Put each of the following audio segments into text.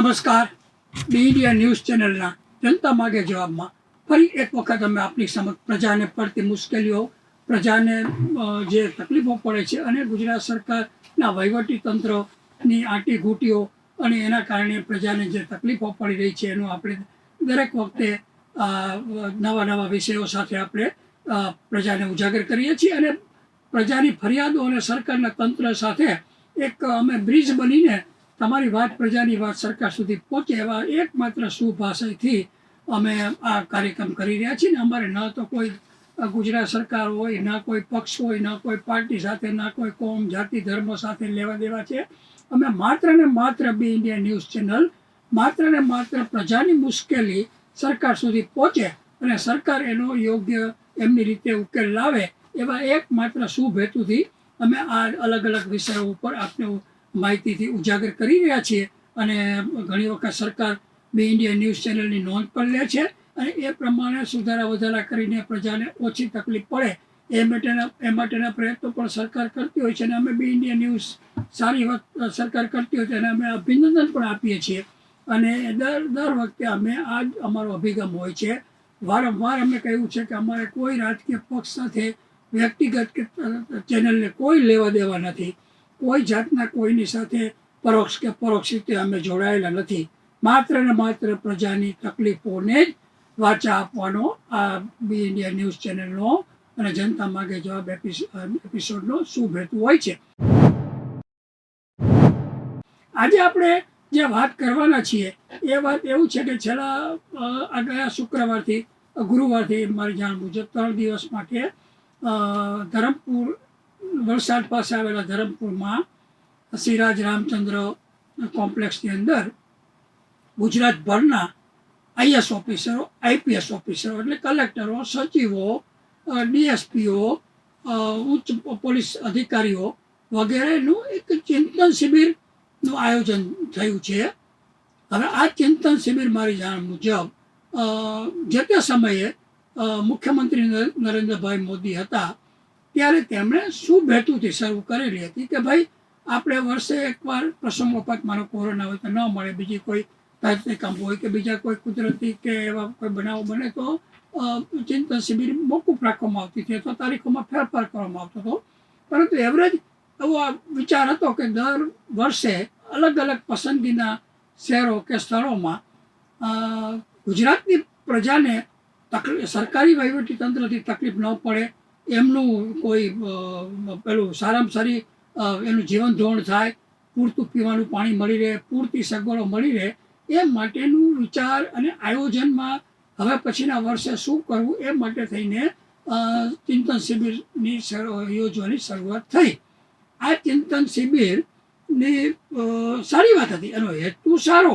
નમસ્કાર. D India news ચેનલના જનતા માગે જવાબમાં ફરી એક વખત અમે આપની સમક્ષ પ્રજાને પડતી મુશ્કેલીઓ, પ્રજાને જે તકલીફો પડે છે અને ગુજરાત સરકારના વહીવટી તંત્રની આંટી અને એના કારણે પ્રજાને જે તકલીફો પડી રહી છે એનું આપણે દરેક વખતે નવા નવા વિષયો સાથે આપણે પ્રજાને ઉજાગર કરીએ છીએ અને પ્રજાની ફરિયાદો અને સરકારના તંત્ર સાથે એક અમે બ્રિજ બનીને તમારી વાત પ્રજાની વાત સરકાર સુધી પહોંચે એવા એકમાત્ર સુભાષયથી અમે આ કાર્યક્રમ કરી રહ્યા છીએ ને અમારે ન તો કોઈ ગુજરાત સરકાર હોય, ના કોઈ પક્ષ હોય, ના કોઈ પાર્ટી સાથે, ના કોઈ કોમ, જાતિ, ધર્મ સાથે લેવા દેવા છે. અમે માત્ર ને માત્ર બી ઇન્ડિયા ન્યૂઝ ચેનલ, માત્ર ને માત્ર પ્રજાની મુશ્કેલી સરકાર સુધી પહોંચે અને સરકાર એનો યોગ્ય એમની રીતે ઉકેલ લાવે એવા એકમાત્ર શુભ હેતુથી અમે આ અલગ અલગ વિષયો ઉપર આપને માહિતીથી ઉજાગર કરી રહ્યા છીએ અને ઘણી વખત સરકાર બે ઇન્ડિયા ન્યૂઝ ચેનલની નોંધ પણ લે છે અને એ પ્રમાણે સુધારા વધારા કરીને પ્રજાને ઓછી તકલીફ પડે એ માટેના એ માટેના પ્રયત્નો પણ સરકાર કરતી હોય છે અને અમે બી ઇન્ડિયા ન્યૂઝ સારી વાત સરકાર કરતી હોય છે અને અમે અભિનંદન પણ આપીએ છીએ. અને દર દર વખતે અમે આ જ અમારો અભિગમ હોય છે. વારંવાર અમે કહ્યું છે કે અમારે કોઈ રાજકીય પક્ષ સાથે વ્યક્તિગત ચેનલને કોઈ લેવા દેવા નથી. કોઈ જાતના કોઈની સાથે પરોક્ષ કે પરોક્ષ રીતે અમે જોડાયેલા નથી. માત્ર ને માત્ર પ્રજાની તકલીફોને જ વાચા આપવાનો આ બી ઇન્ડિયા ન્યૂઝ ચેનલનો અને જનતા માગે જવાબ એપિસ- એપિસોડનો શુભ હેતુ હોય છે. આજે આપણે જે વાત કરવાના છીએ, એ વાત એવું છે કે છેલ્લા આ ગયા શુક્રવારથી, ગુરુવારથી મારી જાણ મુજબ ત્રણ દિવસ માટે ધરમપુર વલસાડ પાસે આવેલા ધરમપુરમાં સિરાજ રામચંદ્ર કોમ્પ્લેક્સની અંદર ગુજરાતભરના આઈએસ ઓફિસરો, આઈપીએસ ઓફિસરો એટલે કલેક્ટરો, સચિવો ડીએસપીઓ ઉચ્ચ પોલીસ અધિકારીઓ વગેરેનું એક ચિંતન શિબિરનું આયોજન થયું છે. હવે આ ચિંતન શિબિર મારી જાણ મુજબ જે તે સમયે મુખ્યમંત્રી નરેન્દ્રભાઈ મોદી હતા ત્યારે તેમણે શું ભેટુથી શરૂ કરેલી હતી કે ભાઈ, આપણે વર્ષે એકવાર પ્રસંગોપાત મારો કોરોના હોય તો ન મળે, બીજી કોઈ ધરતીકંપ હોય કે બીજા કોઈ કુદરતી કે એવા કોઈ બનાવ બને તો ચિંતન શિબિર મોકૂફ રાખવામાં આવતી હતી અથવા તારીખોમાં ફેરફાર કરવામાં આવતો હતો. પરંતુ એવરેજ એવો વિચાર હતો કે દર વર્ષે અલગ અલગ પસંદગીના શહેરો કે સ્થળોમાં ગુજરાતની પ્રજાને તકલીફ સરકારી વહીવટી તંત્રથી તકલીફ ન પડે એમનું કોઈ પેલું સારામાં સારી એનું જીવન ધોરણ થાય, પૂરતું પીવાનું પાણી મળી રહે, પૂરતી સગવડો મળી રહે, એ માટેનું વિચાર અને આયોજનમાં હવે પછીના વર્ષે શું કરવું એ માટે થઈને ચિંતન શિબિરની યોજવાની શરૂઆત થઈ. આ ચિંતન શિબિરની સારી વાત હતી. એનો હેતુ સારો.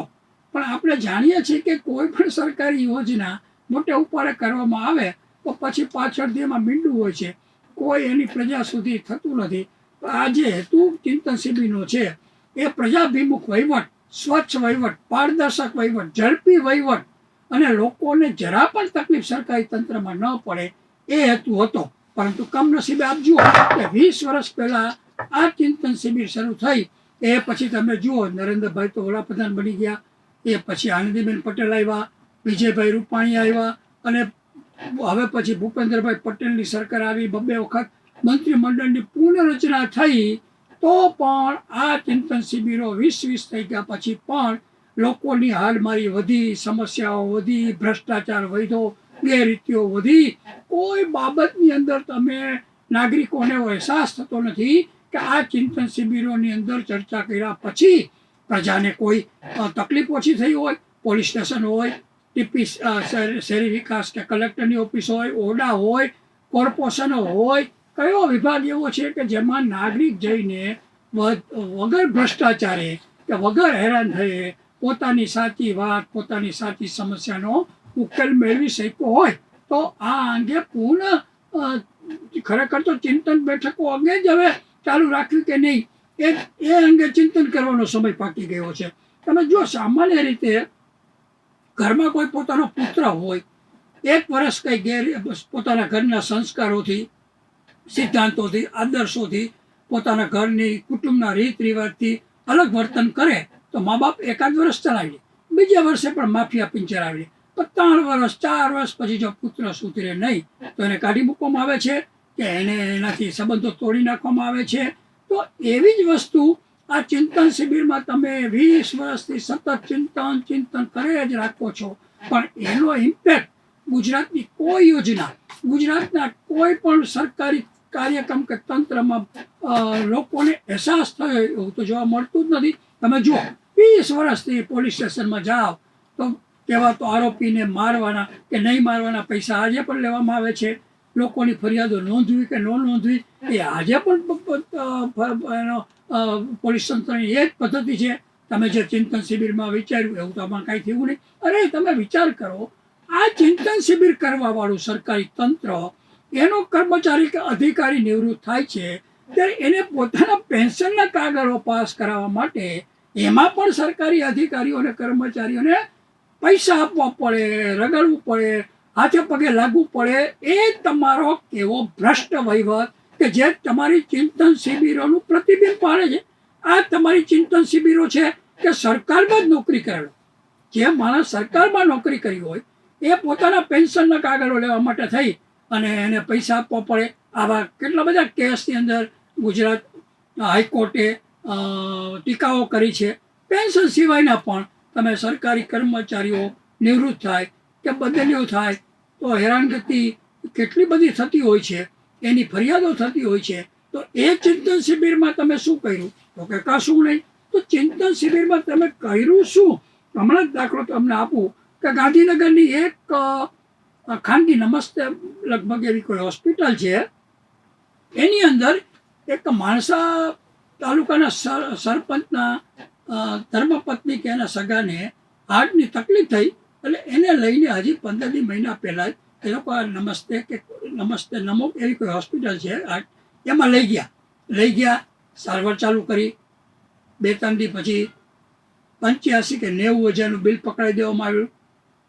પણ આપણે જાણીએ છીએ કે કોઈ પણ સરકારી યોજના મોટે ઉપાડે કરવામાં આવે પછી પાછળથી એમાં મીંડું હોય છે. કોઈ એની પ્રજા સુધી થતું નથી. આ જે હેતુ ચિંતન શિબિરનો છે, એ પ્રજાભિમુખ વહીવટ, સ્વચ્છ વહીવટ, પારદર્શક વહીવટ, ઝડપી વહીવટ અને લોકોને જરા પણ તકલીફ સરકારી તંત્રમાં ન પડે એ હેતુ હતો. પરંતુ કમનસીબે આપ જુઓ કે વીસ વર્ષ પહેલાં આ ચિંતન શિબિર શરૂ થઈ. એ પછી તમે જુઓ, નરેન્દ્રભાઈ તો વડાપ્રધાન બની ગયા. એ પછી આનંદીબેન પટેલ આવ્યા, વિજયભાઈ રૂપાણી આવ્યા અને હવે પછી ભૂપેન્દ્રભાઈ પટેલની સરકાર આવી બબે વખત મંત્રીમંડળની પુનઃરચના થઈ, તો પણ આ ચિંતન શિબિરો વીસ વીસ થઈ ગયા પછી પણ લોકોની હાડમારી વધી, સમસ્યાઓ વધી, ભ્રષ્ટાચાર વધ્યો, ગેરરીતિઓ વધી. કોઈ બાબતની અંદર તમે નાગરિકોને અહેસાસ થતો નથી કે આ ચિંતન શિબિરોની અંદર ચર્ચા કર્યા પછી પ્રજાને કોઈ તકલીફ ઓછી થઈ હોય, પોલીસ સ્ટેશન હોય ટીપી શહેરી વિકાસ કે કલેક્ટરની ઓફિસ હોય, ઓરડા હોય, કોર્પોરેશનો હોય, કયો વિભાગ એવો છે કે જેમાં નાગરિક જઈને વગર ભ્રષ્ટાચારે કે વગર હેરાન થયે, પોતાની સાચી વાત, પોતાની સાચી સમસ્યાનો ઉકેલ મેળવી શક્યો હોય? તો આ અંગે પૂર્ણ ખરેખર તો ચિંતન બેઠકો અંગે જ હવે ચાલુ રાખ્યું કે નહીં? એ એ અંગે ચિંતન કરવાનો સમય પાકી ગયો છે. તમે જો સામાન્ય રીતે ઘરમાં કોઈ પોતાનો પુત્ર હોય, એક વર્ષ કંઈ ગેર પોતાના ઘરના સંસ્કારોથી, સિદ્ધાંતોથી, આદર્શોથી પોતાના ઘરની, કુટુંબના રીત રિવાજથી અલગ વર્તન કરે, તો મા બાપ એકાદ વર્ષ ચલાવી બીજા વર્ષે પણ માફિયા પિન ચલાવી પણ ત્રણ વર્ષ, ચાર વર્ષ પછી જો પુત્ર સુધરે નહીં, તો એને કાઢી મૂકવામાં આવે છે કે એને એનાથી સંબંધો તોડી નાખવામાં આવે છે. તો એવી જ વસ્તુ આ ચિંતન શિબિરમાં તમે વીસ વર્ષથી સતત ચિંતન ચિંતન કરે જ રાખો છો. પણ એનો ઇમ્પેક્ટ ગુજરાતની કોઈ યોજના, ગુજરાતના કોઈ પણ સરકારી કાર્યક્રમ કે તંત્રમાં લોકોને અહેસાસ થયો એવું તો જોવા મળતું જ નથી. તમે જુઓ, વીસ વર્ષથી પોલીસ સ્ટેશનમાં જાઓ, તો કહેવા તો આરોપીને મારવાના કે નહીં મારવાના પૈસા આજે પણ લેવામાં આવે છે. લોકોની ફરિયાદો નોંધવી કે ન નોંધવી, એ આજે પણ એનો પોલીસ તંત્રની એ જ પદ્ધતિ છે. તમે જે ચિંતન શિબિરમાં વિચાર્યું, એવું તો આમાં કાંઈ થયું નહીં. અરે, તમે વિચાર કરો, આ ચિંતન શિબિર કરવા વાળું સરકારી તંત્ર, એનો કર્મચારી કે અધિકારી નિવૃત્ત થાય છે, ત્યારે એને પોતાના પેન્શનના કાગળો પાસ કરાવવા માટે એમાં પણ સરકારી અધિકારીઓ અને કર્મચારીઓને પૈસા આપવા પડે, રગડવું પડે, હાથે પગે લાગવું પડે, એ તમારો કેવો ભ્રષ્ટ વહીવટ કે જે તમારી ચિંતન શિબિરોનું પ્રતિબિંબ પાડે છે, આ તમારી ચિંતન શિબિરો છે કે સરકારમાં જ નોકરી કરેલો. જે માણસ સરકારમાં નોકરી કરી હોય, એ પોતાના પેન્શનના કાગળો લેવા માટે થઈ અને એને પૈસા આપવા પડે. આવા કેટલા બધા કેસની અંદર ગુજરાત હાઈકોર્ટે ટીકાઓ કરી છે. પેન્શન સિવાયના પણ તમે સરકારી કર્મચારીઓ નિવૃત્ત થાય કે બદલીઓ થાય, તો હેરાનગતિ કેટલી બધી થતી હોય છે. એની ફરિયાદો થતી હોય છે, તો એ ચિંતન શિબિરમાં તમે શું કર્યું? તો કે કશું નહીં. તો ચિંતન શિબિરમાં તમે કર્યું શું? હમણાં જ દાખલો તમને આપું કે ગાંધીનગરની એક ખાનગી નમસ્તે લગભગ એવી કોઈ હોસ્પિટલ છે. એની અંદર એક માણસા તાલુકાના સર- સરપંચના ધર્મપત્ની કે એના સગાને હાર્ટની તકલીફ થઈ, એટલે એને લઈને હજી પંદર મહિના પહેલાં જ એ લોકો નમસ્તે કે નમસ્તે નમો એવી કોઈ હોસ્પિટલ છે? એમાં લઈ ગયા. લઈ ગયા, સારવાર ચાલુ કરી. બે ત્રણ દી પછી પંચ્યાસી કે નેવું હજારનું બિલ પકડાઈ દેવામાં આવ્યું.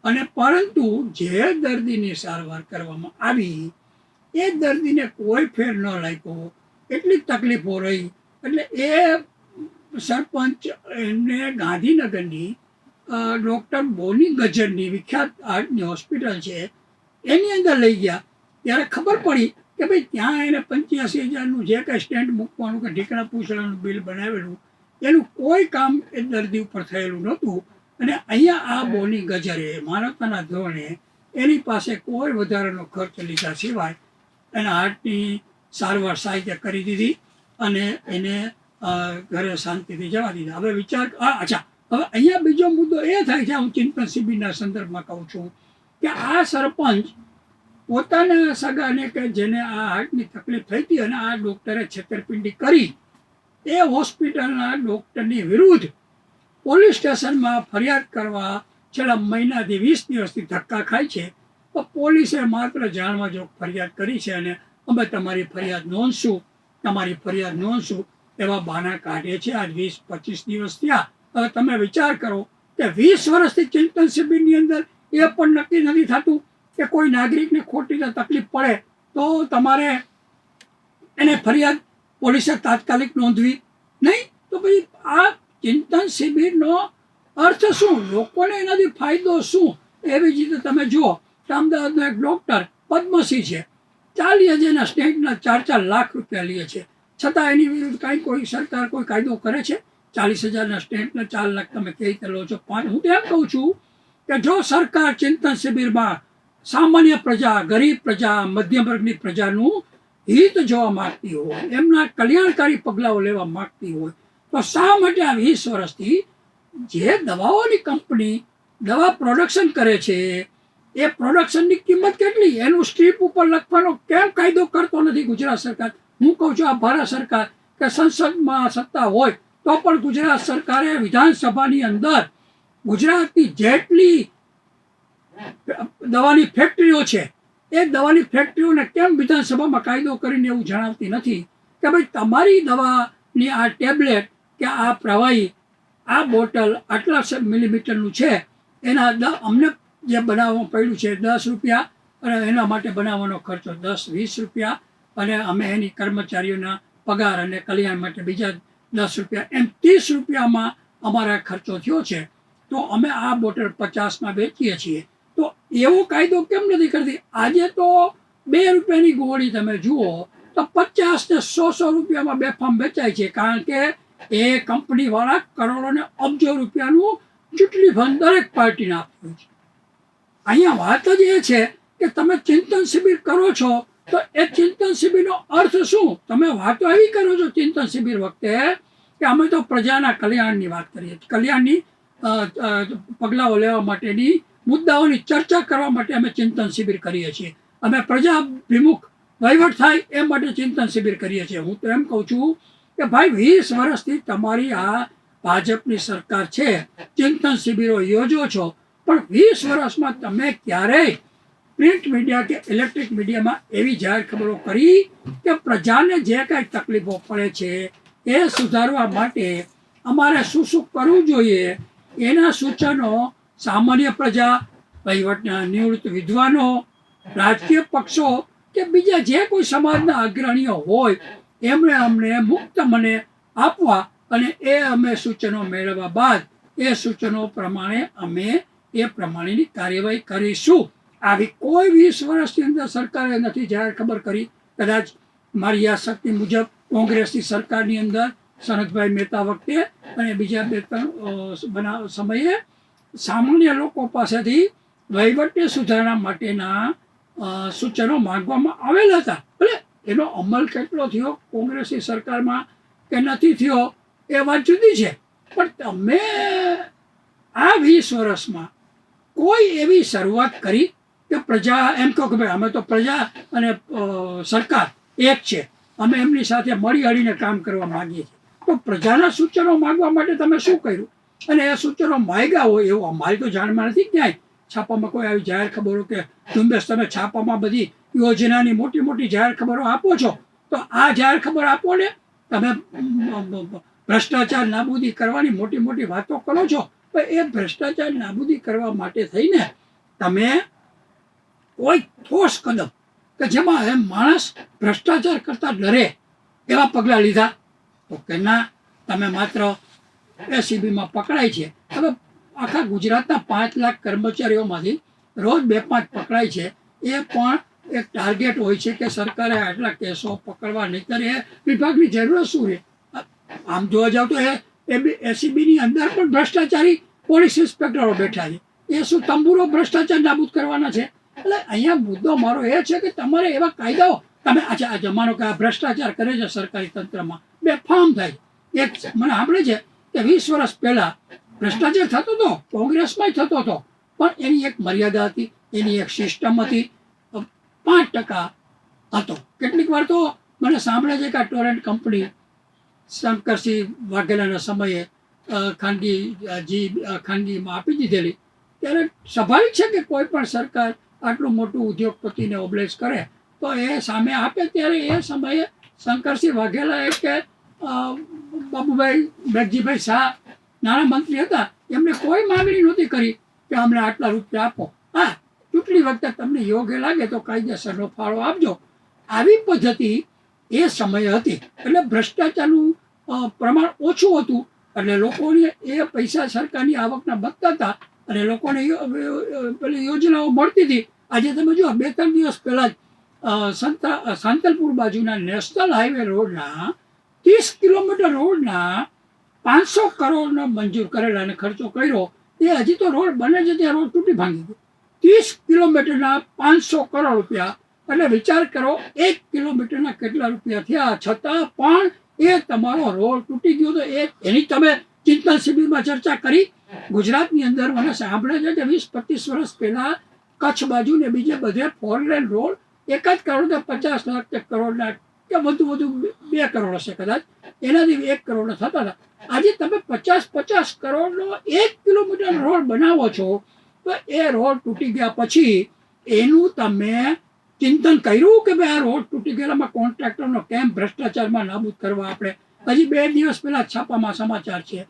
અને પરંતુ જે દર્દીની સારવાર કરવામાં આવી, એ દર્દીને કોઈ ફેર ન લાગ્યો. એટલી તકલીફો રહી. એટલે એ સરપંચ એમને ગાંધીનગરની ડૉક્ટર બોની ગજરની વિખ્યાત આર્ટની હોસ્પિટલ છે. એની અંદર લઈ ગયા. ત્યારે ખબર પડી કે ભાઈ ત્યાં એને પંચ્યાસી હજારનું જે કાંઈ સ્ટેન્ડ મૂકવાનું કે ઢીકણા પૂછડાનું બિલ બનાવેલું, એનું કોઈ કામ એ દર્દી ઉપર થયેલું નહોતું. અને અહીંયા આ બોની ગજરે માનવતાના ધોરણે એની પાસે કોઈ વધારાનો ખર્ચ લીધા સિવાય એના હાર્ટની સારવાર સાહિત્ય કરી દીધી અને એને ઘરે શાંતિથી જવા દીધા. હવે વિચાર અચ્છા, હવે અહીંયા બીજો મુદ્દો એ થાય છે, હું ચિંતન શિબિરના સંદર્ભમાં કહું છું કે આ સરપંચ પોતાના સગાને કે જેને આ હાર્ટની તકલીફ થઈ હતી અને આ ડૉક્ટરે છેતરપિંડી કરી, એ હોસ્પિટલના ડૉક્ટરની વિરુદ્ધ પોલીસ સ્ટેશનમાં ફરિયાદ કરવા છેલ્લા મહિનાથી વીસ દિવસથી ધક્કા ખાય છે. તો પોલીસે માત્ર જાણવા જોગ ફરિયાદ કરી છે અને અમે તમારી ફરિયાદ નોંધશું, તમારી ફરિયાદ નોંધશું એવા બહાના કાઢે છે આજ વીસ પચીસ દિવસ થયા. હવે તમે વિચાર કરો કે વીસ વર્ષથી ચિંતન શિબિરની અંદર એ પણ નક્કી નથી થતું કે કોઈ નાગરિકને ખોટી તકલીફ પડે તો તમારે એને ફરિયાદ પોલીસે તાત્કાલિક નોંધવી. નહીં? તો પછી આ ચિંતન શિબિરનો અર્થ શું? લોકોને એનાથી ફાયદો શું? એવી જ રીતે તમે જુઓ અમદાવાદનો એક ડૉક્ટર પદ્મસિંહ છે. ચાલીસ જેના સ્ટેટના ચાર ચાર લાખ રૂપિયા લે છે. છતાં એની વિરુદ્ધ કાંઈ કોઈ સરકાર કોઈ કાયદો કરે છે? ચાલીસ હજારના સ્ટેટના ચાર લાખ તમે કઈ રીતે લો છો? પાંચ હું એમ કહું છું કે જો સરકાર ચિંતન શિબિરમાં સામાન્ય પ્રજા, ગરીબ પ્રજા, મધ્યમ વર્ગની પ્રજાનું હિત જોવા માગતી હોય, એમના કલ્યાણકારી પગલાઓ લેવા માગતી હોય, તો શા માટે આ વીસ વર્ષથી જે દવાઓની કંપની દવા પ્રોડક્શન કરે છે, એ પ્રોડક્શનની કિંમત કેટલી? એનું સ્ટ્રીપ ઉપર લખવાનો કેમ કાયદો કરતો નથી ગુજરાત સરકાર? હું કહું છું, આ ભારત સરકાર કે સંસદમાં સત્તા હોય, તો પણ ગુજરાત સરકારે વિધાનસભાની અંદર ગુજરાતની જેટલી દવાની ફેક્ટરીઓ છે, એ દવાની ફેક્ટરીઓને કેમ વિધાનસભામાં કાયદો કરીને એવું જણાવતી નથી કે ભાઈ તમારી દવાની આ ટેબ્લેટ કે આ પ્રવાહી, આ બોટલ આટલા મિલીમીટરનું છે, એના દ અમને જે બનાવવામાં પડ્યું છે દસ રૂપિયા અને એના માટે બનાવવાનો ખર્ચો દસ વીસ રૂપિયા અને અમે એની કર્મચારીઓના પગાર અને કલ્યાણ માટે બીજા દસ રૂપિયા એમ ત્રીસ રૂપિયામાં અમારા ખર્ચો થયો છે. તો અમે આ બોટલ પચાસમાં વેચીએ છીએ. તો એવો કાયદો કેમ નથી કરતી? આજે તો બે રૂપિયાની ગોળી તમે જુઓ, તો પચાસ ને સો સો રૂપિયામાં બેફામ વેચાય છે. કારણ કે એ કંપનીવાળા કરોડો ને અબજો રૂપિયાનું ચૂંટણી ફંડ દરેક પાર્ટીને આપ્યું છે. અહીંયા વાત જ એ છે કે તમે ચિંતન શિબિર કરો છો, તો એ ચિંતન શિબિરનો અર્થ શું? તમે વાતો એવી કરો છો ચિંતન શિબિર વખતે કે અમે તો પ્રજાના કલ્યાણની વાત કરીએ કલ્યાણની પગલાઓ લેવા માટેની મુદ્દાઓની ચર્ચા કરવા માટે અમે ચિંતન શિબિર કરીએ છીએ. અમે પ્રજાભિમુખ વહીવટ થાય એ માટે ચિંતન શિબિર કરીએ છીએ. હું તો એમ કહું છું કે ભાઈ, વીસ વર્ષથી તમારી આ ભાજપની સરકાર છે. ચિંતન શિબિરો યોજો છો. પણ વીસ વર્ષમાં તમે ક્યારેય પ્રિન્ટ મીડિયા કે ઇલેક્ટ્રિક મીડિયામાં એવી જાહેર ખબરો કરી કે પ્રજાને જે કાંઈ તકલીફો પડે છે એ સુધારવા માટે અમારે શું શું કરવું જોઈએ એના સૂચનો સામાન્ય પ્રજા, વહીવટના નિવૃત્ત વિદ્વાનો, રાજકીય પક્ષો કે બીજા જે કોઈ સમાજના અગ્રણીઓ હોય, એમણે અમને મુક્ત મને આપવા અને એ અમે સૂચનો મેળવવા બાદ, એ સૂચનો પ્રમાણે અમે એ પ્રમાણેની કાર્યવાહી કરીશું. આવી કોઈ વીસ વર્ષની અંદર સરકારે નથી જાહેર ખબર કરી. કદાચ મારી આ શક્તિ મુજબ કોંગ્રેસની સરકારની અંદર સનતભાઈ મહેતા વખતે અને બીજા બે ત્રણ બનાવ, સમયે સામાન્ય લોકો પાસેથી વહીવટને સુધારણા માટેના સૂચનો માગવામાં આવેલા હતા. ભલે એનો અમલ કેટલો થયો કોંગ્રેસની સરકારમાં કે નથી થયો એ વાત જુદી છે. પણ તમે આ વીસ વર્ષમાં કોઈ એવી શરૂઆત કરી કે પ્રજા, એમ કહો કે ભાઈ અમે તો પ્રજા અને સરકાર એક છે. અમે એમની સાથે મળી હળીને કામ કરવા માંગીએ છીએ. તો પ્રજાના સૂચનો માંગવા માટે તમે શું કર્યું? અને એ સૂચનો માંગ્યા હોય એવું અમારી તો જાણમાં નથી ક્યાંય. છાપામાં કોઈ આવી જાહેર ખબરો કે ઝુંબેશ તમે છાપામાં બધી યોજનાની મોટી મોટી જાહેર ખબરો આપો છો? તો આ જાહેર ખબર આપો ને. તમે ભ્રષ્ટાચાર નાબૂદી કરવાની મોટી મોટી વાતો કરો છો. તો એ ભ્રષ્ટાચાર નાબૂદી કરવા માટે થઈને તમે કોઈ ઠોસ કદમ કે જેમાં એમ માણસ ભ્રષ્ટાચાર કરતા ડરે એવા પગલાં લીધા? તો કે ના, તમે માત્ર એસીબીમાં પકડાય છે. હવે આખા ગુજરાતના પાંચ લાખ કર્મચારીઓમાંથી રોજ બે પાંચ પકડાય છે. એ પણ એક ટાર્ગેટ હોય છે કે સરકારે આટલા કેસો પકડવા નહીતર એ વિભાગની જરૂરત શું રહે? આમ જોવા જાવ તો એ એસીબીની અંદર પણ ભ્રષ્ટાચારી પોલીસ ઇન્સ્પેક્ટરો બેઠા છે. એ શું તંબુરો ભ્રષ્ટાચાર નાબૂદ કરવાના છે? એટલે અહીંયા મુદ્દો મારો એ છે કે તમારે એવા કાયદાઓ, તમે આજે આ જમાનો કે આ ભ્રષ્ટાચાર કરે છે સરકારી તંત્રમાં બે ફાર્મ થાય. એક મને સાંભળે છે કે વીસ વર્ષ પહેલા ભ્રષ્ટાચાર થતો હતો કોંગ્રેસમાં થતો હતો, પણ એની એક મર્યાદા હતી, એની એક સિસ્ટમ હતી. પાંચ ટકા હતો. કેટલીક વાર તો મને સાંભળે છે કે આ ટોરેન્ટ કંપની શંકરસિંહ વાઘેલાના સમયે ખાનગી જી ખાનગીમાં આપી દીધેલી. ત્યારે સ્વાભાવિક છે કે કોઈ પણ સરકાર આટલું મોટું ઉદ્યોગપતિને ઓબ્લેસ કરે, તો એ સામે આપે ત્યારે એ સમયે શંકરસિંહ વાઘેલા કે બાબુભાઈ મેઘજીભાઈ શાહ નાણામંત્રી હતા. એમણે કોઈ માંગણી નહોતી કરી કે અમને આટલા રૂપિયા આપો. હા, ચૂંટણી વખતે તમને યોગ્ય લાગે તો કાયદેસરનો ફાળો આપજો. આવી પદ્ધતિ એ સમયે હતી. એટલે ભ્રષ્ટાચારનું પ્રમાણ ઓછું હતું. એટલે લોકોને એ પૈસા સરકારની આવકના બચતા હતા. અને લોકોને પેલી યોજનાઓ મળતી હતી. આજે તમે જુઓ, બે ત્રણ દિવસ પહેલા જ સંતા સાંતલપુર બાજુના નેશનલ હાઈવે રોડના ત્રીસ કિલોમીટર રોડના પાંચસો કરોડનો મંજૂર કરેલા અને ખર્ચો કર્યો, એ હજી તો રોડ બને છે ત્યાં રોડ તૂટી ભાંગી ગયો. ત્રીસ કિલોમીટરના પાંચસો કરોડ રૂપિયા, એટલે વિચાર કરો, એક કિલોમીટરના કેટલા રૂપિયા થયા, છતાં પણ એ તમારો રોડ તૂટી ગયો તો એ, એની તમે ચિંતન શિબિરમાં ચર્ચા કરી. ગુજરાતની અંદર મને સાંભળે છે કે વીસ પચીસ વર્ષ પહેલા કચ્છ બાજુ ને બીજે બધે ફોર લેન રોડ એક જ કરોડ પચાસ લાખ કરોડના કે વધુ વધુ બે કરોડ હશે કદાચ. એનાથી એક કરોડ થતા હતા. આજે તમે પચાસ પચાસ કરોડનો એક કિલોમીટર રોડ બનાવો છો, તો એ રોડ તૂટી ગયા પછી એનું તમે ચિંતન કર્યું કે ભાઈ આ રોડ તૂટી ગયેલામાં કોન્ટ્રાક્ટરનો કેમ ભ્રષ્ટાચારમાં નાબૂદ કરવા આપણે? હજી બે દિવસ પહેલાં છાપામાં સમાચાર છે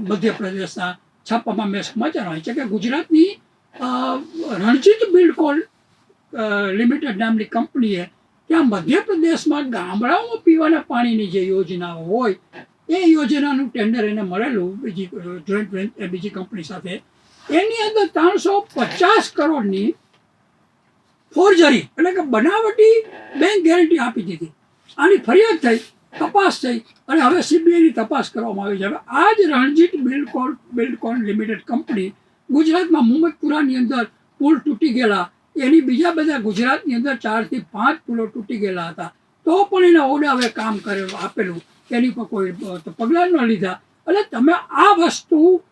મધ્યપ્રદેશના છાપામાં મેં સમાચાર હોય છે કે ગુજરાતની રણજીત બિલ્ડકોલ લિમિટેડ નામની કંપનીએ ત્યાં મધ્યપ્રદેશમાં ગામડાઓમાં પીવાના પાણીની જે યોજનાઓ હોય, એ યોજનાનું ટેન્ડર એને મળેલું, બીજી જોઈન્ટ બીજી કંપની સાથે. એની અંદર ત્રણસો પચાસ કરોડની ફોર્જરી એટલે કે બનાવટી બેંક ગેરંટી આપી દીધી. આની ફરિયાદ થઈ, તપાસ થઈ, અને હવે સીબીઆઈની તપાસ કરવામાં આવી છે. હવે આ જ Ranjit Buildcon Buildcon limited company ગુજરાતમાં મુહમ્મદપુરાની અંદર પુલ તૂટી ગયેલા એની બીજા બધા ગુજરાતની અંદર ચારથી પાંચ પુલો તૂટી ગયેલા હતા. તો પણ એને ઓડાવે કામ કરેલું આપેલું. એની પર કોઈ પગલાં ન લીધા. એટલે તમે આ વસ્તુ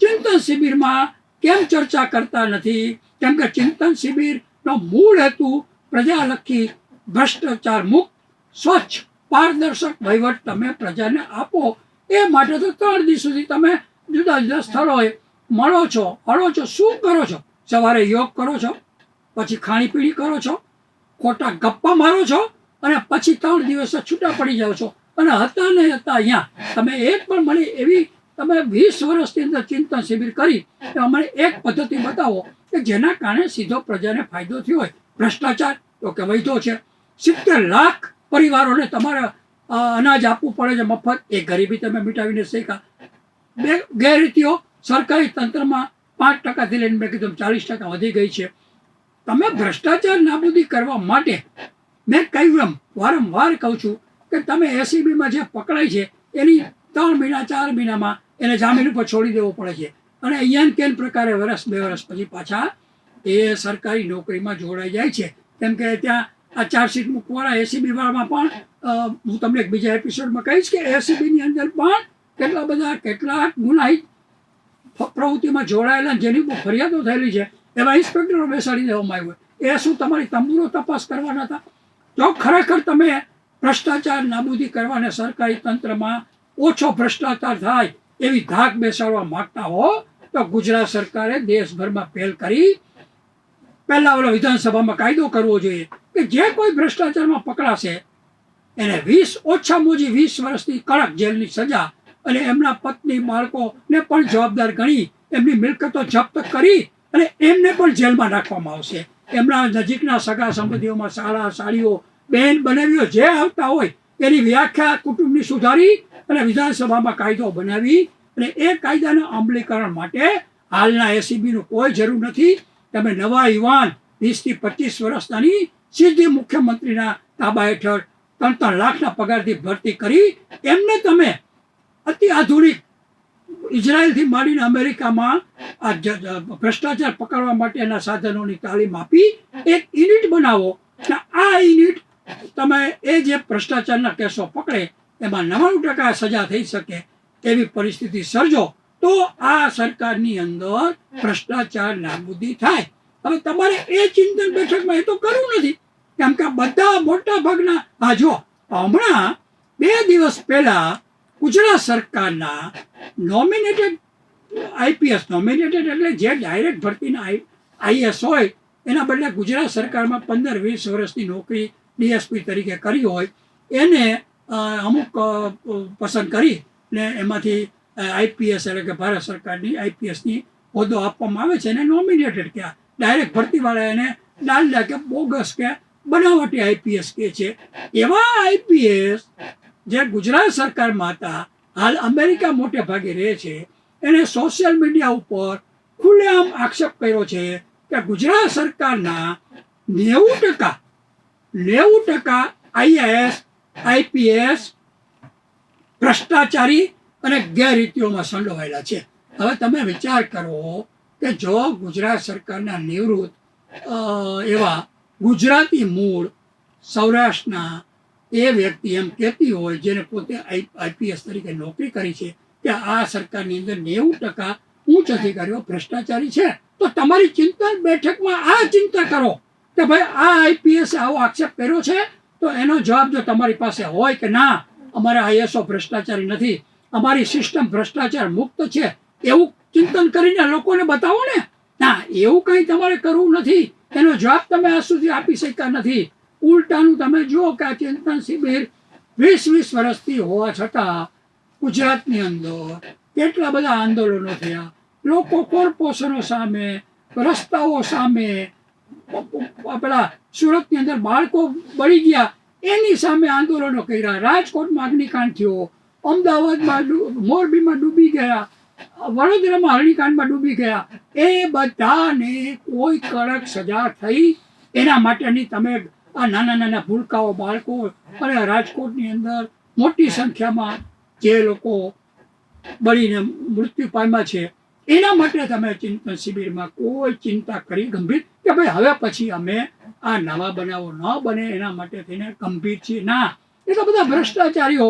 ચિંતન શિબિરમાં કેમ ચર્ચા કરતા નથી? કેમ કે ચિંતન શિબિરનો મૂળ હેતુ પ્રજાલક્ષી ભ્રષ્ટાચાર મુક્ત, સ્વચ્છ, પારદર્શક વહીવટ તમે પ્રજાને આપો. એ માટે તો ત્રણ દિવસ સુધી તમે જુદા જુદા સ્થળોએ મળો છો હળો છો. શું કરો છો? સવારે યોગ કરો છો? પછી ખાણીપીણી કરો છો? ખોટા ગપ્પા મારો છો? અને પછી ત્રણ દિવસ છૂટા પડી જાઓ છો? અને હતા ને હતા અહીંયા. તમે એક પણ મળી એવી તમે વીસ વર્ષની અંદર ચિંતન શિબિર કરી, તો અમને એક પદ્ધતિ બતાવો કે જેના કારણે સીધો પ્રજાને ફાયદો થયો હોય. ભ્રષ્ટાચાર તો કે વૈધો છે. સિત્તેર લાખ પરિવારોને તમારે અનાજ આપવું પડે છે મફત. એ ગરીબી તમે મિટાવીને શીખા બે ગેરરીતિઓ. સરકારી તંત્રમાં પાંચ ટકાથી લઈને મેં કીધું ચાલીસ ટકા વધી ગઈ છે. તમે ભ્રષ્ટાચાર નાબૂદી કરવા માટે મેં કહ્યું એમ, વારંવાર કહું છું કે તમે એસીબીમાં જે પકડાય છે, એની ત્રણ મહિના, ચાર મહિનામાં એને જામીન ઉપર છોડી દેવો પડે છે. અને અહીંયા કેન પ્રકારે વર્ષ બે વર્ષ પછી પાછા એ સરકારી નોકરીમાં જોડાઈ જાય છે? કેમ કે ત્યાં આ ચાર્જશીટ મૂકવાળા એસીબી વાળામાં પણ હું તમને એક બીજા એપિસોડમાં કહીશ કે એસીબીની અંદર પણ કેટલા બધા, કેટલાક ગુનાહિત પ્રવૃત્તિમાં જોડાયેલા જેની ફરિયાદો થયેલી છે. એવા ઇન્સ્પેક્ટરો બેસાડી દેવામાં આવ્યો. એ શું તમારી તંબુરો તપાસ કરવાના હતા? જો ખરેખર તમે ભ્રષ્ટાચાર નાબૂદી કરવાને સરકારી તંત્રમાં ઓછો ભ્રષ્ટાચાર થાય એવી ધાક બેસાડવા માંગતા હો, તો ગુજરાત સરકારે દેશભરમાં પહેલ કરી. પહેલા ઓલો વિધાનસભામાં કાયદો કરવો જોઈએ કે જે કોઈ ભ્રષ્ટાચારમાં પકડાશે, એને વીસ ઓછામાં ઓછી વીસ વર્ષની કડક જેલની સજા અને એમના પત્ની, બાળકોને પણ જવાબદાર ગણી એમની મિલકતો જપ્ત કરી અને એમને પણ જેલમાં રાખવામાં આવશે. એમના નજીકના સગા સંબંધીઓમાં સાળા સાડીઓ બહેન બનાવીઓ જે આવતા હોય, એની વ્યાખ્યા કુટુંબની સુધારી અને વિધાનસભામાં કાયદો બનાવી અને એ કાયદાના અમલીકરણ માટે હાલના એસીબીનું કોઈ જરૂર નથી. તમે નવા યુવાન વીસથી પચીસ વર્ષનાની સીધી મુખ્યમંત્રીના તાબા હેઠળ ત્રણ ત્રણ લાખના પગારથી ભરતી કરી. એમને તમે અતિ આધુનિક ઇઝરાયલથી માંડીને અમેરિકામાં આ ભ્રષ્ટાચાર પકડવા માટેના સાધનોની તાલીમ આપી, એક યુનિટ બનાવો. આ યુનિટ તમે એ જે ભ્રષ્ટાચારના કેસો પકડે, એમાં નવ્વાણું ટકા સજા થઈ શકે એવી પરિસ્થિતિ સર્જો, તો આ સરકારની અંદર ભ્રષ્ટાચાર નાબૂદી થાય. હવે તમારે એ ચિંતન બેઠકમાં એ તો કરવું નથી. કેમ કે બધા મોટા ભાગના આ જો, હમણાં બે દિવસ પહેલા ગુજરાત સરકારના નોમિનેટેડ આઈપીએસ નોમિનેટેડ એટલે જે ડાયરેક્ટ ભરતીના આઈએસ હોય, એના બદલે ગુજરાત સરકારમાં પંદર વીસ વર્ષની નોકરી ડીએસપી તરીકે કરી હોય, એને અમુક પસંદ કરી ને એમાંથી આઈપીએસ એટલે કે ભારત સરકારની આઈપીએસની હોદ્દો આપવામાં આવે છે, એને નોમિનેટેડ કે ડાયરેક્ટ ભરતીવાળા એને ડાલડા કે બોગસ કે બનાવટી આઈપીએસ કે છે. એવા આઈપીએસ જે ગુજરાત સરકારમાં હતા હાલ અમેરિકા મોટે ભાગે રહે છે, એને સોશિયલ મીડિયા ઉપર ખુલ્લેઆમ આક્ષેપ કર્યો છે કે ગુજરાત સરકારના નેવું ટકા નેવું ટકા આઈએએસ આઈપીએસ ભ્રષ્ટાચારી અને ગેરરીતિઓમાં સંડોવાયેલા છે. હવે તમે વિચાર કરો કે જો ગુજરાત સરકારના નિવૃત્ત એવા ગુજરાતી મૂળ સૌરાષ્ટ્રના એ વ્યક્તિ એમ કહેતી હોય, જેને પોતે આઈપીએસ તરીકે નોકરી કરી છે, કે આ સરકારની અંદર નેવું ટકા ઉચ્ચ અધિકારીઓ ભ્રષ્ટાચારી છે, તો તમારી ચિંતન બેઠકમાં આ ચિંતા કરો કે ભાઈ આ આઈપીએસ આવો આક્ષેપ કર્યો છે, તો એનો જવાબ જો તમારી પાસે હોય કે ના, અમારા આઈએસઓ ભ્રષ્ટાચારી નથી, અમારી સિસ્ટમ ભ્રષ્ટાચાર મુક્ત છે, એવું ચિંતન કરીને લોકોને બતાવો ને. ના, એવું કંઈ તમારે કરવું નથી, એનો જવાબ તમે આ સુધી આપી શક્યા નથી. ઉલટાનું તમે જુઓ કે આ ચિંતન શિબિર વીસ વીસ વર્ષથી હોવા છતાં ગુજરાતની અંદર કેટલા બધા આંદોલનો થયા. લોકો કોર્પોરેશનો સામે, રસ્તાઓ સામે પેલા સુરતની અંદર બાળકો બળી ગયા. એની સામે આંદોલનો કર્યા. રાજકોટમાં અગ્નિકાંડ થયો. અમદાવાદમાં મોરબીમાં ડૂબી ગયા. વડોદરામાં અગ્નિકાંડમાં ડૂબી ગયા. એ બધાને કોઈ કડક સજા થઈ. એના માટેની તમે આ નાના નાના ભૂલકાઓ બાળકો અને રાજકોટની અંદર મોટી સંખ્યામાં જે લોકો બળીને મૃત્યુ પામ્યા છે, એના માટે તમે ચિંતન શિબિરમાં કોઈ ચિંતા કરી ગંભીર કે ભાઈ હવે પછી અમે આ નવા બનાવો ન બને એના માટે થઈને ગંભીર છીએ. ના, એ તો બધા ભ્રષ્ટાચારીઓ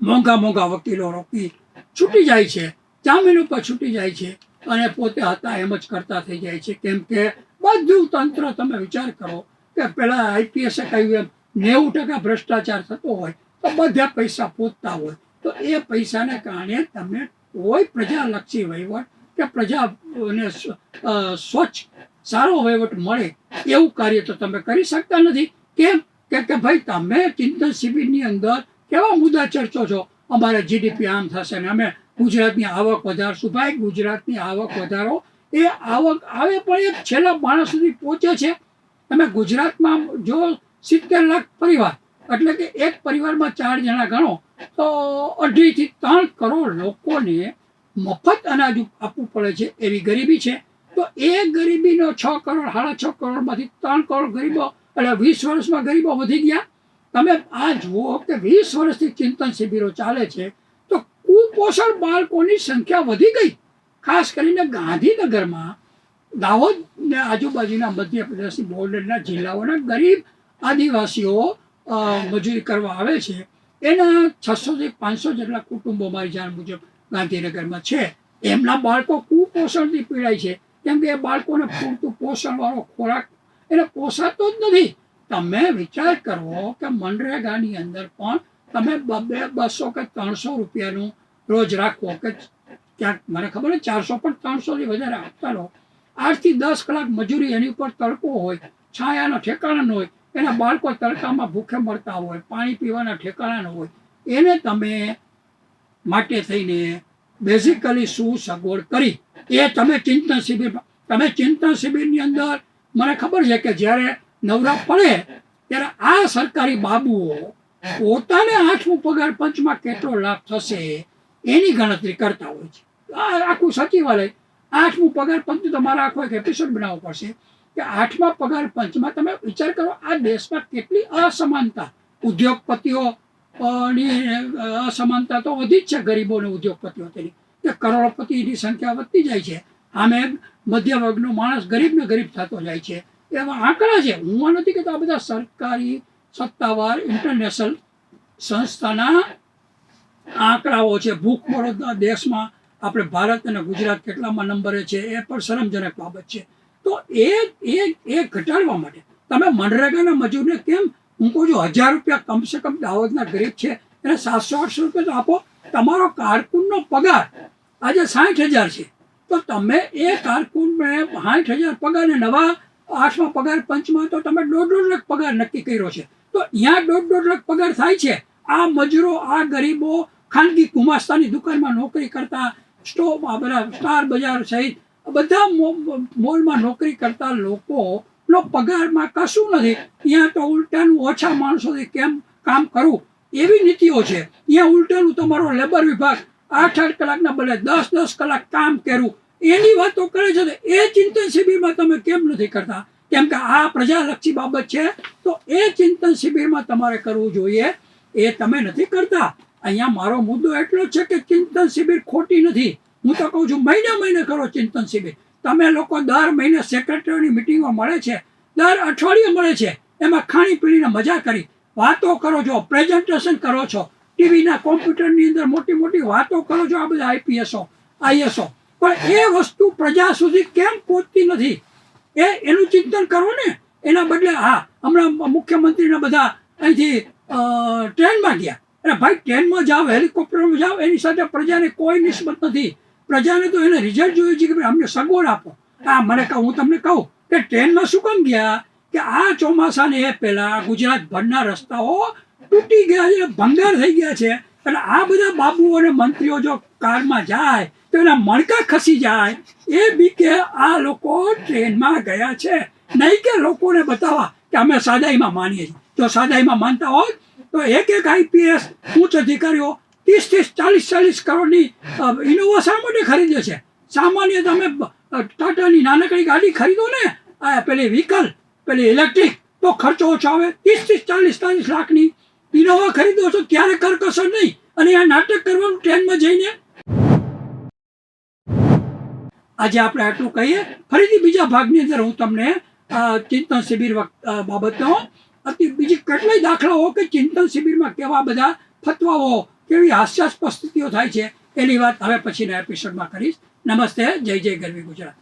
મોંઘા મોંઘા વકીલો રોકી છૂટી જાય છે, જામીન ઉપર છૂટી જાય છે અને પોતે હતા એમ જ કરતા થઈ જાય છે. કેમ કે બધું તંત્ર તમે વિચાર કરો કે પેલા આઈપીએસે કહ્યું એમ, નેવું ટકા ભ્રષ્ટાચાર થતો હોય તો બધા પૈસા પોતતા હોય. તો એ પૈસાને કારણે તમને કોઈ પ્રજાલક્ષી વહીવટ કે પ્રજાને સ્વ- સ્વચ્છ, સારો વહીવટ મળે એવું કાર્ય તો તમે કરી શકતા નથી. કેમ? કે કે ભાઈ તમે ચિંતન શિબિરની અંદર કેવા મુદ્દા ચર્ચો છો? અમારે જીડીપી આમ થશે ને અમે ગુજરાતની આવક વધારશું. ભાઈ, ગુજરાતની આવક વધારો. એ આવક આવે પણ એ છેલ્લા માણસ સુધી પહોંચે છે. તમે ગુજરાતમાં જો સિત્તેર લાખ પરિવાર, એટલે કે એક પરિવારમાં ચાર જણા ગણો, તો અઢીથી ત્રણ કરોડ લોકોને મફત અનાજ આપવું પડે છે એવી ગરીબી છે. તો એ ગરીબીનો છ કરોડ, સાડા છ કરોડમાંથી ત્રણ કરોડ ગરીબો, એટલે વીસ વર્ષમાં ગરીબો વધી ગયા. તમે આ જુઓ કે વીસ વર્ષથી ચિંતન શિબિરો ચાલે છે, તો કુપોષણ બાળકોની સંખ્યા વધી ગઈ. ખાસ કરીને ગાંધીનગરમાં દાહોદ ને આજુબાજુના મધ્યપ્રદેશની બોર્ડરના જિલ્લાઓના ગરીબ આદિવાસીઓ મજૂરી કરવા આવે છે. એના છસોથી પાંચસો જેટલા કુટુંબો મારી જાણ મુજબ ગાંધીનગરમાં છે. એમના બાળકો કુપોષણથી પીડાય છે. કેમ કે એ બાળકોને પૂરતું પોષણવાળો ખોરાક એને પોષાતો જ નથી. તમે વિચાર કરો કે મનરેગાની અંદર પણ તમે બે, બસો કે ત્રણસો રૂપિયાનું રોજ રાખો કે ક્યાંક, મને ખબર નહીં ચારસો પણ ત્રણસોથી વધારે આપતા રહો. આઠથી દસ કલાક મજૂરી એની ઉપર તડકો હોય, છાયાનો ઠેકાણા ન હોય, એના બાળકો તડકામાં ભૂખે મળતા હોય, પાણી પીવાના ઠેકાણા ન હોય, એને તમે માટે થઈને બેઝિકલી શું સગવડ કરી? એ તમે ચિંતન શિબિર તમે ચિંતન શિબિરની અંદર, મને ખબર છે કે જ્યારે નવરા પડે, ત્યારે આ સરકારી બાબુઓ પોતાને આઠમું પગાર પંચમાં કેટલો લાભ થશે એની ગણતરી કરતા હોય છે. આખું સચિવાલય આઠમું પગાર પંચ તમારે આખો એક એપિસોડ બનાવવો પડશે કે આઠમા પગાર પંચમાં તમે વિચાર કરો, આ દેશમાં કેટલી અસમાનતા, ઉદ્યોગપતિઓ ની અસમાનતા તો વધી જ છે ગરીબો અને ઉદ્યોગપતિઓ તેની. કે કરોડપતિની સંખ્યા વધતી જાય છે. આમે મધ્ય વર્ગનો માણસ ગરીબ ને ગરીબ થતો જાય છે. એવા આંકડા છે. હું આ નથી કહેતો આ બધા સરકારી સત્તાવાર ઇન્ટરનેશનલ સંસ્થાના આંકડાઓ છે. ભૂખમરો દેશમાં આપણે ભારત અને ગુજરાત કેટલામાં નંબરે છે, એ પણ શરમજનક બાબત છે. તો એ એ એ ઘટાડવા માટે તમે મનરેગાના મજૂરને કેમ હું કહું છું, હજાર રૂપિયા કમસે કમ દાહોદના ગરીબ છે, એને સાતસો આઠસો રૂપિયા આપો. તમારો કારકુનનો પગાર આજે સાઠ હજાર છે. તો તમે એ કારકુનને સાઠ હજાર પગાર ને નવા આઠમા પગાર પંચમાં તો તમે દોઢ દોઢ લાખ પગાર નક્કી કર્યો છે. તો અહીંયા દોઢ દોઢ લાખ પગાર થાય છે. આ મજૂરો, આ ગરીબો ખાનગી ગુમાસ્તાની દુકાનમાં નોકરી કરતા સ્ટોવ આ બધા સ્ટાર બજાર સહિત બધા મોલમાં નોકરી કરતા લોકોનો પગારમાં કશું નથી. ત્યાં તો ઉલટાનું ઓછા માણસોથી કેમ કામ કરવું એવી નીતિઓ છે. ત્યાં ઉલટાનું તમારો લેબર વિભાગ આઠ આઠ કલાકના બદલે દસ દસ કલાક કામ કરવું એની વાતો કરે છે એ ચિંતન શિબિરમાં તમે કેમ નથી કરતા? કેમ કે આ પ્રજાલક્ષી બાબત છે તો એ ચિંતન શિબિરમાં તમારે કરવું જોઈએ. એ તમે નથી કરતા. અહીંયા મારો મુદ્દો એટલો છે કે ચિંતન શિબિર ખોટી નથી. હું તો કહું છું, મહિને મહિને કરો ચિંતન શિબિર. તમે લોકો દર મહિને સેક્રેટરીની મિટિંગો મળે છે. દર અઠવાડિયે મળે છે. એમાં ખાણી પીણીને મજા કરી. વાતો કરો છો પ્રેઝન્ટેશન કરો છો. ટીવીના કોમ્પ્યુટરની અંદર મોટી મોટી વાતો કરો છો, આ બધા આઈપીએસો આઈએસઓ. પણ એ વસ્તુ પ્રજા સુધી કેમ પહોંચતી નથી? એ, એનું ચિંતન કરો ને? એના બદલે, હા, હમણાં મુખ્યમંત્રીને બધા અહીંથી ટ્રેનમાં ગયા. અરે ભાઈ, ટ્રેનમાં જાઓ, હેલિકોપ્ટરમાં જાઓ, એની સાથે પ્રજાને કોઈ નિસ્બત નથી. પ્રજાને તો એને રિઝલ્ટ જોઈએ છે કે ભાઈ, અમને સગવડ આપો. હા મને કહું, હું તમને કહું કે ટ્રેનમાં શું કામ ગયા? કે આ ચોમાસાને એ પહેલાં ગુજરાતભરના રસ્તાઓ તૂટી ગયા છે, ભંગાર થઈ ગયા છે. એટલે આ બધા બાબુઓ અને મંત્રીઓ જો કારમાં જાય, તો એના મણકા ખસી જાય. એ બી કે આ લોકો ટ્રેનમાં ગયા છે. નહીં કે લોકોને બતાવવા કે અમે સાદાઈમાં માનીએ છીએ. જો સાદાઈમાં માનતા હોત તો એક એક આઈપીએસ ઉચ્ચ અધિકારીઓ ત્રીસ ત્રીસ ચાલીસ ચાલીસ કરોડની ઇનોવા શા માટે ખરીદે છે. સામાન્ય તમે ટાટાની નાનકડી ગાડી ખરીદો ને, આ પેલી વ્હીકલ પેલી ઇલેક્ટ્રિક તો ખર્ચો ઓછો આવે. ત્રીસ ત્રીસ ચાલીસ ચાલીસ લાખની ઇનોવા ખરીદો છો ત્યારે કરકસર નહીં. અને આ નાટક કરવાનું ટ્રેનમાં જઈને. આજે આપણે આટલું કહીએ. ફરીથી બીજા ભાગની અંદર હું તમને ચિંતન શિબિર બાબતનો બીજી કેટલાય દાખલાઓ કે ચિંતન શિબિરમાં કેવા બધા ફતવાઓ, કેવી હાસ્યાસ્પદ સ્થિતિઓ થાય છે, એની વાત હવે પછીના એપિસોડમાં કરીશ. નમસ્તે, જય જય ગરવી ગુજરાત.